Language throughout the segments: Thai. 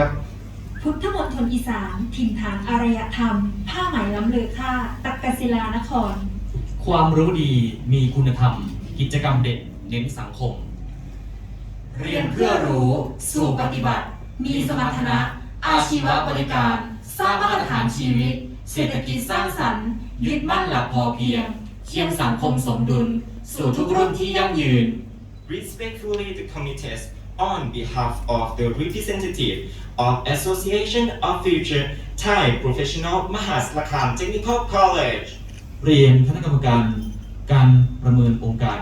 ครับพุทธมณฑลอีสาน ถิ่นฐานอารยธรรม ผ้าไหมล้ำเลอค่า ตักกศิลานคร ความรู้ดีมีคุณธรรม กิจกรรมเด็ดเน้นสังคม เรียนเพื่อรู้สู่ปฏิบัติ มีสมรรถนะ อาชีวบริการ สร้างมาตรฐานชีวิต เศรษฐกิจสร้างสรรค์ยึดมั่นหลักพอเพียงเคียงสังคมสมดุล สู่ทุกรุ่นที่ยั่งยืน Respectfully the committees on behalf of the representative of Association of Future Thai Professional m a h a s a k a m Technical College เรียนคณะกรรมการการประเมินองค์การ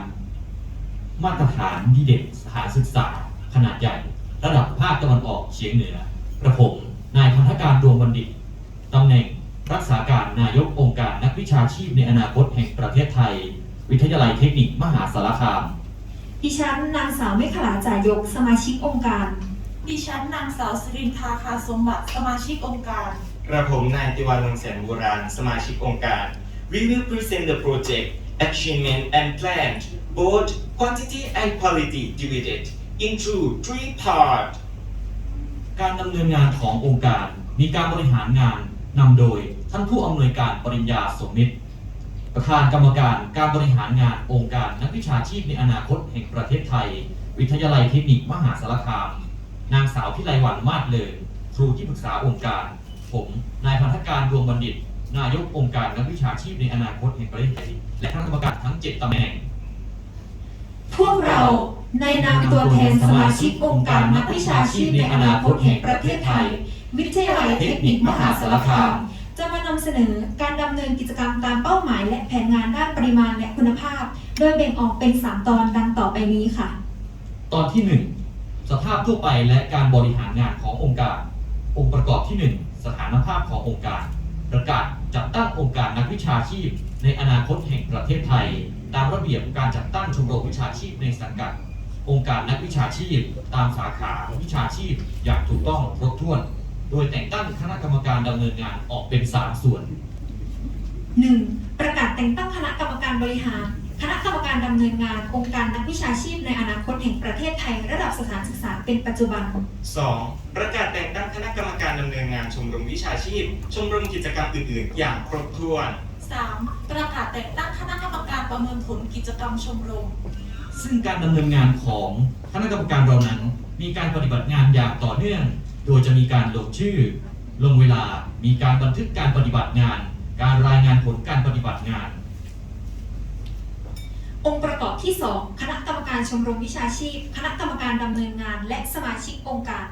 มาตรฐานดีเด่นสถานศึกษา ขนาดใหญ่ ระดับภาคตะวันออกเฉียงเหนือ กระผมนายพันธการดวงบัณฑิตตำแหน่งรักษาการนายกองค์การนักวิชาชีพในอนาคตแห่งประเทศไทย วิทยาลัยเทคนิคมหาสารคาม ดิฉันนางสาวเมขลาจ่ายกสมาชิกองค์การ ดิฉันนางสาวสิรินทาคาสมบัติสมาชิกองค์การ กระผมนายติวันวงศ์แสนโบราณสมาชิกองค์การ We will present the project achievement and plan both quantity and quality divided into three parts การดำเนินงานขององค์การมีการบริหารงานนำโดยท่านผู้อำนวยการปริญญาสมมิตร ประธานกรรมการการบริหารงานองค์การนักวิชาชีพในอนาคตแห่งประเทศไทย วิทยาลัยเทคนิคมหาสารคาม นางสาวพิไลวันมาศเลยครูที่ปรึกษาองค์การ ผมนายพันธการดวงบัณฑิต นายกองค์การนักวิชาชีพในอนาคตแห่งประเทศไทย และคณะกรรมการทั้ง 7ตำแหน่ง พวกเราในนามตัวแทนสมาชิกองค์การนักวิชาชีพในอนาคตแห่งประเทศไทย วิทยาลัยเทคนิคมหาสารคาม มานำเสนอการดำเนินกิจกรรมตามเป้าหมายและแผนงานด้านปริมาณและคุณภาพ โดยแบ่งออกเป็น 3 ตอนดังต่อไปนี้ค่ะ ตอนที่ 1 สภาพทั่วไปและการบริหารงานขององค์การ องค์ประกอบที่ 1 สถานภาพขององค์การ ประกาศจัดตั้งองค์การนักวิชาชีพ ในอนาคตแห่งประเทศไทย ตามระเบียบการจัดตั้งชมรมวิชาชีพในสังกัด องค์การนักวิชาชีพ ตามสาขาวิชาชีพ อย่างถูกต้องครบถ้วน โดยแต่งตั้งคณะกรรมการดำเนินงานออกเป็น 3 ส่วน 1. ประกาศแต่งตั้งคณะกรรมการบริหาร คณะกรรมการดำเนินงานองค์การนักวิชาชีพในอนาคตแห่งประเทศไทย ระดับสถานศึกษาเป็นปัจจุบัน 2. ประกาศแต่งตั้งคณะกรรมการดำเนินงานชมรมวิชาชีพ ชมรมกิจกรรมอื่น ๆ อย่างครบถ้วน 3. ประกาศแต่งตั้งคณะกรรมการประเมินผลกิจกรรมชมรม ซึ่งการดำเนินงานของคณะกรรมการเรานั้น มีการปฏิบัติงานอย่างต่อเนื่อง โดยจะมีการลงชื่อ ลงเวลา มีการบันทึกการปฏิบัติงาน การรายงานผลการปฏิบัติงาน องค์ประกอบที่ 2 คณะกรรมการชมรมวิชาชีพ คณะกรรมการดำเนินงาน และสมาชิกองค์การ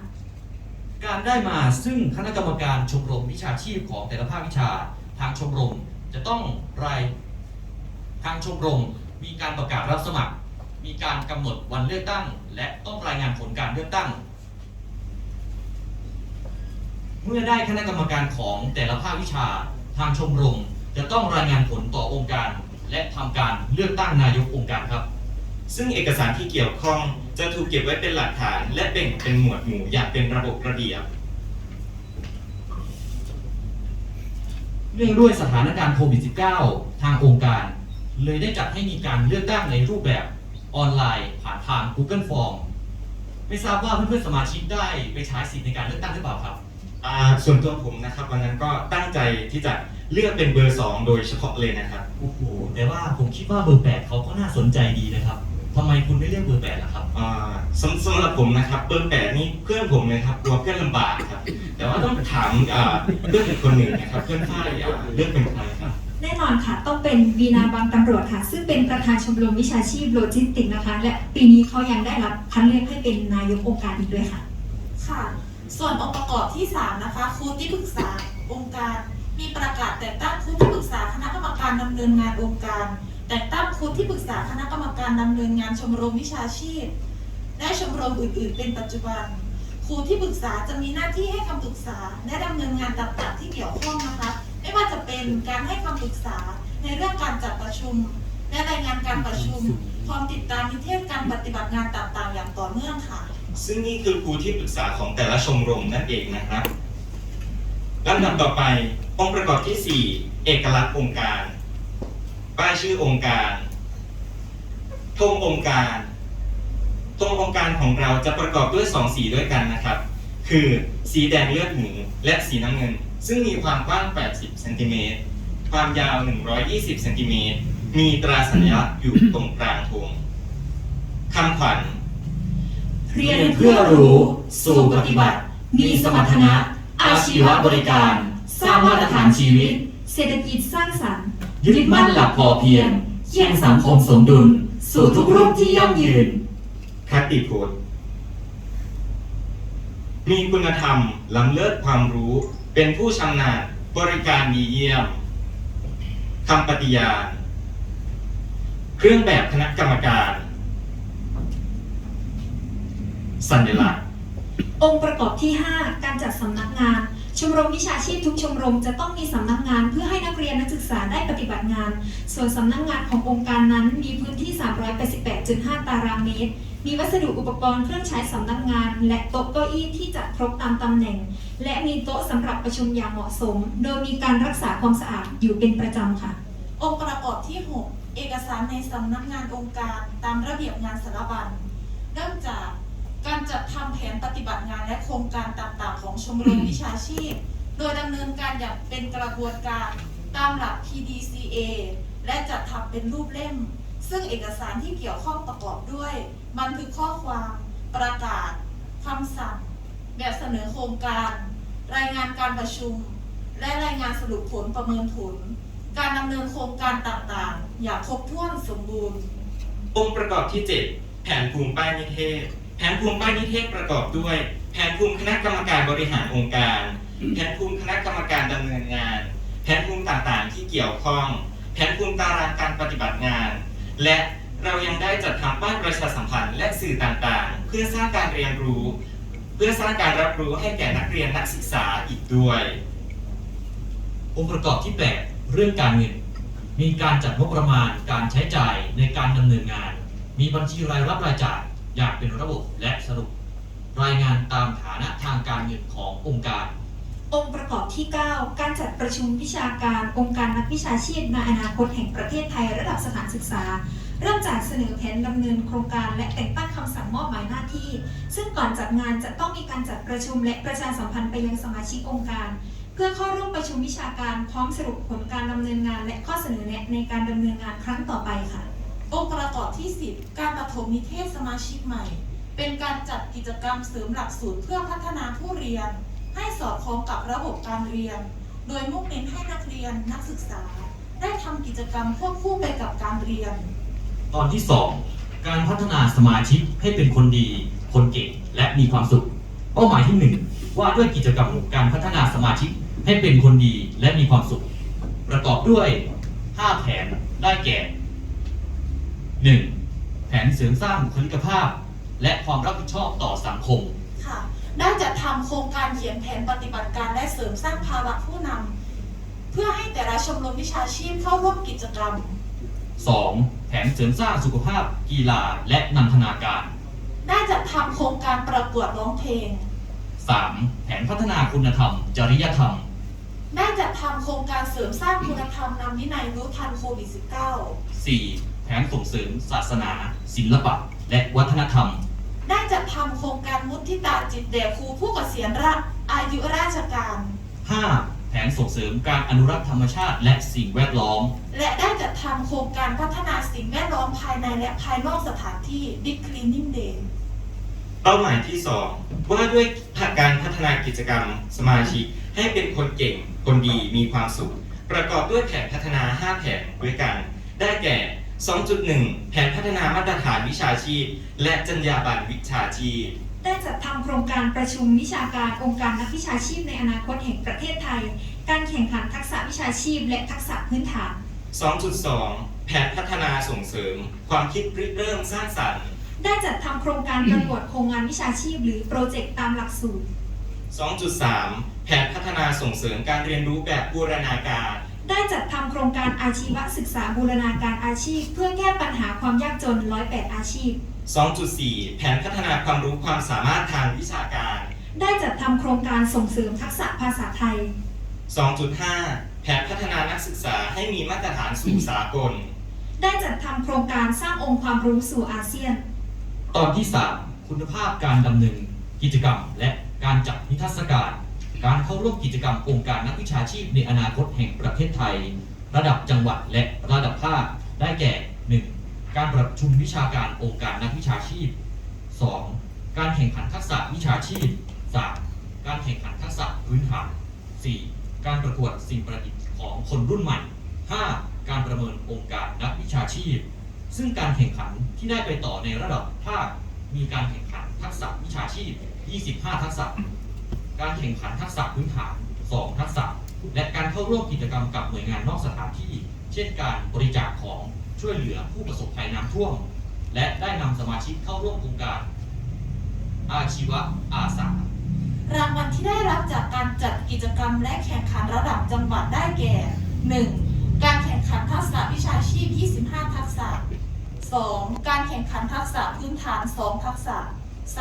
การได้มาซึ่งคณะกรรมการชมรมวิชาชีพของแต่ละภาควิชา ทางชมรมจะต้องรายทางชมรมมีการประกาศรับสมัคร มีการกำหนดวันเลือกตั้ง และต้องรายงานผลการเลือกตั้ง เมื่อได้คณะกรรมการของแต่ละภาควิชาทางชมรม จะต้องรายงานผลต่อองค์การ และทำการเลือกตั้งนายกองค์การครับ ซึ่งเอกสารที่เกี่ยวข้องจะถูกเก็บไว้เป็นหลักฐาน และแบ่งเป็นหมวดหมู่อย่างเป็นระบบระเบียบเนื่องด้วยสถานการณ์โควิด -19 ทางองค์การ เลยได้จัดให้มีการเลือกตั้งในรูปแบบออนไลน์ผ่านทาง Google Form ไม่ทราบว่าเพื่อนๆสมาชิกได้ไปใช้สิทธิในการเลือกตั้งหรือเปล่าครับ อ่าส่วนตัวผมนะครับวันนั้นก็ตั้งใจที่จะเลือกเป็นเบอร์ 2 โดยเฉพาะเลยนะครับ โอ้โหแต่ว่าผมคิดว่าเบอร์8เขาก็น่าสนใจดีนะครับทำไมคุณไม่เลือกเบอร์8ล่ะครับ อ่าสำสำหรับผมนะครับเบอร์แปดนี่เพื่อนผมเลยครับกลัวเพื่อนลำบากครับ แต่ว่าต้องถามอ่าเพื่อนอีกคนหนึ่งนะครับเพื่อนฝ้ายอ่าเลือกเป็นใครครับแน่นอนค่ะ ต้องเป็นวีนาบางตำรวจค่ะ ซึ่งเป็นประธานชมรมวิชาชีพโลจิสติกส์นะคะ และปีนี้เขายังได้รับคัดเลือกให้เป็นนายกองค์การอีกด้วยค่ะ ค่ะ ส่วนองค์ประกอบที่ 3 นะคะครูที่ปรึกษาองค์การ มีประกาศแต่งตั้งครูที่ปรึกษาคณะกรรมการดำเนินงานองค์การ แต่งตั้งครูที่ปรึกษาคณะกรรมการดำเนินงานชมรมวิชาชีพ และชมรมอื่น ๆ เป็นปัจจุบันครูที่ปรึกษาจะมีหน้าที่ให้คำปรึกษา และดำเนินงานต่างๆที่เกี่ยวข้องนะคะ ไม่ว่าจะเป็นการให้คำปรึกษาในเรื่องการจัดประชุม และรายงานการประชุมพร้อมติดตามนิเทศการปฏิบัติงานต่างๆ อย่างต่อเนื่องค่ะ ซึ่งนี่คือครูที่ปรึกษาของแต่ละชมรมนั่นเองนะครับลำดับต่อไปองค์ประกอบที่ 4 เอกลักษณ์องค์การ ป้ายชื่อองค์การธงองค์การธงองค์การของเราจะประกอบด้วยสองสีด้วยกันนะครับ คือสีแดงเลือดหมูและสีน้ำเงิน ซึ่งมีความกว้าง 80เซนติเมตรความยาว 120เซนติเมตรมีตราสัญลักษณ์อยู่ตรงกลางธงคำขวัญ เรียนเพื่อรู้สู่ปฏิบัติ มีสมรรถนะ อาชีวบริการ สร้างมาตรฐานชีวิต เศรษฐกิจสร้างสรรค์ ยึดมั่นหลักพอเพียงเยี่ยงสังคมสมดุล สู่ทุกรูปที่ยั่งยืน คติโพสมีคุณธรรมล้ำเลิศความรู้ เป็นผู้ชำนาญบริการดีเยี่ยมคำปฏิญาณ เครื่องแบบคณะกรรมการ สัญลักษณ์ องค์ประกอบที่ 5 การจัดสำนักงาน ชมรมวิชาชีพทุกชมรมจะต้องมีสำนักงานเพื่อให้นักเรียนนักศึกษาได้ปฏิบัติงาน ส่วนสำนักงานขององค์การนั้นมีพื้นที่ 388.5 ตารางเมตร มีวัสดุอุปกรณ์เครื่องใช้สำนักงาน และโต๊ะเก้าอี้ที่จัดครบตามตำแหน่ง และมีโต๊ะสำหรับประชุมอย่างเหมาะสม โดยมีการรักษาความสะอาดอยู่เป็นประจำค่ะ องค์ประกอบที่ 6 เอกสารในสำนักงานองค์การตามระเบียบงานสารบัญเริ่มจาก การจัดทำแผนปฏิบัติงานและโครงการต่างๆ ของชมรมวิชาชีพ โดยดำเนินการอย่างเป็นกระบวนการตามหลัก PDCA และจัดทำเป็นรูปเล่ม ซึ่งเอกสารที่เกี่ยวข้องประกอบด้วยบันทึกข้อความประกาศคำสั่ง แบบเสนอโครงการ รายงานการประชุม และรายงานสรุปผลประเมินผล การดำเนินโครงการต่างๆ อย่างครบถ้วนสมบูรณ์ องค์ประกอบที่ 7 แผนภูมิป้ายนิเทศ แผนภูมิป้ายนิเทศประกอบด้วย แผนภูมิคณะกรรมการบริหารองค์การ แผนภูมิคณะกรรมการดำเนินงาน แผนภูมิต่างๆ ที่เกี่ยวข้อง แผนภูมิตารางการปฏิบัติงาน และเรายังได้จัดทำป้ายประชาสัมพันธ์และสื่อต่างๆ เพื่อสร้างการเรียนรู้ เพื่อสร้างการรับรู้ให้แก่นักเรียนนักศึกษาอีกด้วย องค์ประกอบที่ 8 เรื่องการเงิน มีการจัดงบประมาณการใช้จ่ายในการดำเนินงาน มีบัญชีรายรับรายจ่าย อย่างเป็นระบบและสรุป รายงานตามฐานะทางการเงินขององค์การ องค์ประกอบที่ 9 การจัดประชุมวิชาการองค์การนักวิชาชีพในอนาคตแห่งประเทศไทยระดับสถานศึกษา เริ่มจากเสนอแผนดำเนินโครงการและแต่งตั้งคำสั่งมอบหมายหน้าที่ ซึ่งก่อนจัดงานจะต้องมีการจัดประชุมและประชาสัมพันธ์ไปยังสมาชิกองค์การเพื่อเข้าร่วมประชุมวิชาการพร้อมสรุปผลการดำเนินงาน และข้อเสนอแนะในการดำเนินงานครั้งต่อไปค่ะ องค์ประกอบที่ 10 การปฐมนิเทศสมาชิกใหม่ เป็นการจัดกิจกรรมเสริมหลักสูตรเพื่อพัฒนาผู้เรียน ให้สอดคล้องกับระบบการเรียน โดยมุ่งเน้นให้นักเรียนนักศึกษา ได้ทำกิจกรรมควบคู่ไปกับการเรียน ตอนที่ 2 การพัฒนาสมาชิกให้เป็นคนดี คนเก่ง และมีความสุข เป้าหมายที่ 1 ว่าด้วยกิจกรรมการพัฒนาสมาชิกให้เป็นคนดีและมีความสุข ประกอบด้วย 5 แผนได้แก่ 1. แผนเสริมสร้างบุคลิกภาพ และความรับผิดชอบต่อสังคม ค่ะ ได้จัดทำโครงการเขียนแผนปฏิบัติการและเสริมสร้างภาวะผู้นำเพื่อให้แต่ละชมรมวิชาชีพเข้าร่วมกิจกรรม 2. แผนเสริมสร้างสุขภาพ กีฬาและนันทนาการ ได้จัดทำโครงการประกวดร้องเพลง 3. แผนพัฒนาคุณธรรม จริยธรรม ได้จัดทำโครงการเสริมสร้างคุณธรรมนำวินัยรู้ทันโควิด -19 4. แผนส่งเสริมศาสนา ศิลปะ และวัฒนธรรม ได้จัดทำโครงการมุทิตาจิตแด่ครูผู้เกษียณราอายุราชการ 5. แผนส่งเสริมการอนุรักษ์ธรรมชาติ และสิ่งแวดล้อม และได้จัดทำโครงการพัฒนาสิ่งแวดล้อมภายในและภายนอกสถานที่ Big Cleaning Day เป้าหมายที่ 2 ว่าด้วยการพัฒนากิจกรรมสมาชิก ให้เป็นคนเก่ง คนดีมีความสุข ประกอบด้วยแผนพัฒนา 5 แผนด้วยกัน ได้แก่ 2.1 แผนพัฒนามาตรฐานวิชาชีพ และจรรยาบรรณวิชาชีพ ได้จัดทำโครงการประชุมวิชาการองค์การนักวิชาชีพในอนาคตแห่งประเทศไทย การแข่งขันทักษะวิชาชีพและทักษะพื้นฐาน 2.2 แผนพัฒนาส่งเสริม ความคิดริเริ่มสร้างสรรค์ ได้จัดทำโครงการประกวดโครงงานวิชาชีพ หรือโปรเจกต์ตามหลักสูตร 2.3 แผนพัฒนาส่งเสริมการเรียนรู้แบบบูรณาการ ได้จัดทำโครงการอาชีวศึกษาบูรณาการอาชีพ เพื่อแก้ปัญหาความยากจน 108 อาชีพ 2.4 แผนพัฒนาความรู้ความสามารถทางวิชาการ ได้จัดทำโครงการส่งเสริมทักษะภาษาไทย 2.5 แผนพัฒนานักศึกษาให้มีมาตรฐานสู่สากล ได้จัดทำโครงการสร้างองค์ความรู้สู่อาเซียน ตอนที่ 3 คุณภาพการดำเนินกิจกรรมและการจัดนิทรรศการ การเข้าร่วมกิจกรรมองค์การนักวิชาชีพในอนาคตแห่งประเทศไทย ระดับจังหวัดและระดับภาคได้แก่ 1. การประชุมวิชาการองค์การนักวิชาชีพ 2. การแข่งขันทักษะวิชาชีพ 3. การแข่งขันทักษะพื้นฐาน 4. การประกวดสิ่งประดิษฐ์ของคนรุ่นใหม่ 5. การประเมินองค์การนักวิชาชีพ ซึ่งการแข่งขันที่ได้ไปต่อในระดับภาค มีการแข่งขันทักษะวิชาชีพ 25 ทักษะ การแข่งขันทักษะพื้นฐาน 2 ทักษะ และการเข้าร่วมกิจกรรมกับหน่วยงานนอกสถานที่ เช่นการบริจาคของช่วยเหลือผู้ประสบภัยน้ำท่วม และได้นำสมาชิกเข้าร่วมโครงการ อาชีวะอาสารางวัลที่ได้รับจากการจัดกิจกรรมและแข่งขันระดับจังหวัดได้แก่ 1. การแข่งขันทักษะวิชาชีพ 25 ทักษะ 2. การแข่งขันทักษะพื้นฐาน 2 ทักษะ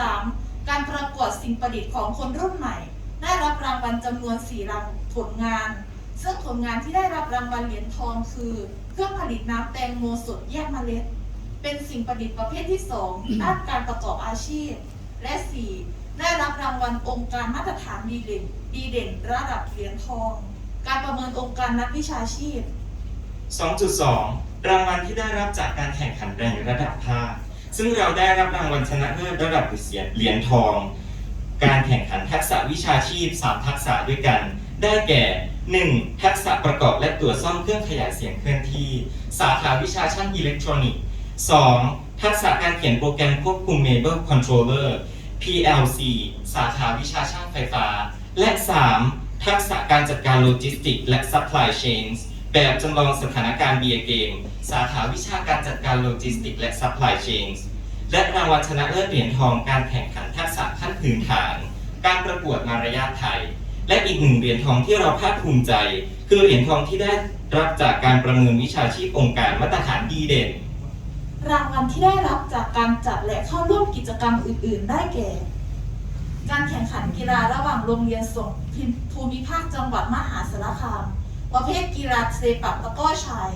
3. การประกวดสิ่งประดิษฐ์ของคนรุ่นใหม่ ได้รับรางวัลจำนวน 4 รางผลงาน ซึ่งผลงานที่ได้รับรางวัลเหรียญทองคือ เครื่องผลิตน้ำแตงโมสดแยกเมล็ด เป็นสิ่งประดิษฐ์ประเภทที่ 2 ด้านการประกอบอาชีพ และ 4. ได้รับรางวัลองค์การมาตรฐานดีเด่นดีเด่นระดับเหรียญทอง การประเมินองค์การนักวิชาชีพ 2.2 รางวัลที่ได้รับจากการแข่งขันในระดับภาคซึ่งเราได้รับรางวัลชนะเลิศระดับเหรียญทอง การแข่งขันทักษะวิชาชีพ 3 ทักษะด้วยกัน ได้แก่ 1. ทักษะประกอบและตรวจซ่อมเครื่องขยายเสียงเคลื่อนที่ สาขาวิชาช่างอิเล็กทรอนิกส์ 2. ทักษะการเขียนโปรแกรมควบคุม Mabel Controller PLC สาขาวิชาช่างไฟฟ้า และ 3. ทักษะการจัดการโลจิสติกส์และ Supply Chains แบบจำลองสถานการณ์เบียเกม สาขาวิชาการจัดการโลจิสติกส์และ Supply Chains และรางวัลชนะเลิศเหรียญทองการแข่งขันทักษะขั้นพื้นฐาน การประกวดมารยาทไทย และอีกหนึ่งเหรียญทองที่เราภาคภูมิใจ คือเหรียญทองที่ได้รับจากการประเมินวิชาชีพองค์การมาตรฐานดีเด่น รางวัลที่ได้รับจากการจัดและเข้าร่วมกิจกรรมอื่น ๆ ได้แก่ การแข่งขันกีฬาระหว่างโรงเรียนส่งภูมิภาคจังหวัดมหาสารคาม ประเภทกีฬาเซปักตะก้อชาย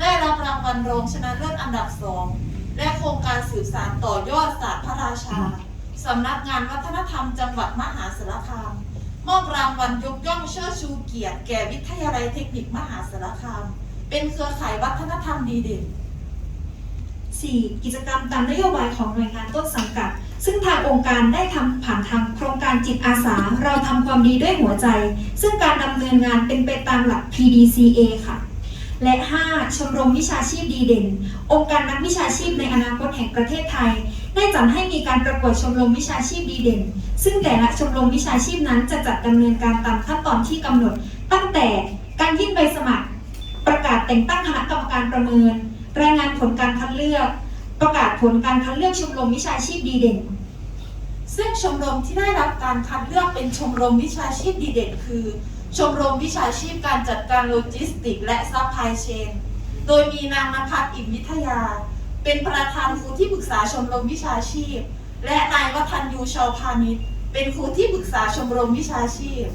ได้รับรางวัลรองชนะเลิศอันดับสอง และโครงการสื่อสารต่อยอดศาสตร์พระราชาสำนักงานวัฒนธรรมจังหวัดมหาสารคาม มอบรางวัลยกย่องเชิดชูเกียรติแก่วิทยาลัยเทคนิคมหาสารคาม เป็นเครือข่ายวัฒนธรรมดีเด่น 4. กิจกรรมตามนโยบายของหน่วยงานต้นสังกัด ซึ่งทางองค์การได้ทำผ่านทางโครงการจิตอาสา เราทำความดีด้วยหัวใจ ซึ่งการดำเนินงานเป็นไปตามหลัก PDCA ค่ะ และ 5. ชมรมวิชาชีพดีเด่น องค์การนักวิชาชีพในอนาคตแห่งประเทศไทย ได้จัดให้มีการประกวดชมรมวิชาชีพดีเด่น ซึ่งแต่ละชมรมวิชาชีพนั้นจะจัดดำเนินการตามขั้นตอนที่กำหนด ตั้งแต่การยื่นใบสมัคร ประกาศแต่งตั้งคณะกรรมการประเมิน รายงานผลการคัดเลือก ประกาศผลการคัดเลือกชมรมวิชาชีพดีเด่น ซึ่งชมรมที่ได้รับการคัดเลือกเป็นชมรมวิชาชีพดีเด่น คือ ชมรมวิชาชีพการจัดการโลจิสติกส์และซัพพลายเชน โดยมีนางนภัสอิมวิทยา เป็นประธานครูที่ปรึกษาชมรมวิชาชีพ และนายวัฒนยูชาวพาณิชย์เป็นครูที่ปรึกษาชมรมวิชาชีพ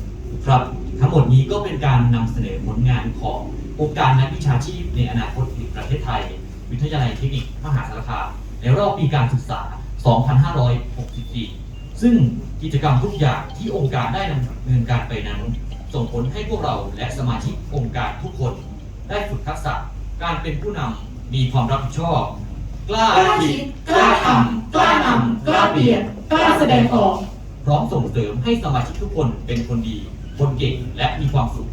ครับทั้งหมดนี้ก็เป็นการนำเสนอผลงานขององค์การนักวิชาชีพ ในอนาคตแห่งประเทศไทย วิทยาลัยเทคนิคมหาสารคามในรอบปีการศึกษา 2564 ซึ่งกิจกรรมทุกอย่างที่องค์การได้ดำเนินการไปนั้น ส่งผลให้พวกเราและสมาชิกองค์การทุกคน ได้ฝึกทักษะการเป็นผู้นำมีความรับผิดชอบ กล้ากล้าคิดกล้าทำกล้านำกล้าเปลี่ยนกล้าแสดงออก พร้อมส่งเสริมให้สมาชิกทุกคนเป็นคนดี คนเก่งและมีความสุข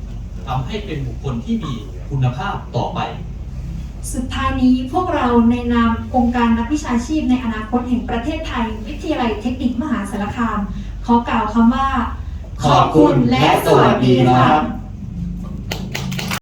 ทำให้เป็นบุคคลที่มีคุณภาพต่อไป สุดท้ายนี้พวกเราในนามองค์การนักวิชาชีพในอนาคตแห่งประเทศไทย วิทยาลัยเทคนิคมหาสารคาม ขอกล่าวคำว่า ขอบคุณและสวัสดีครับ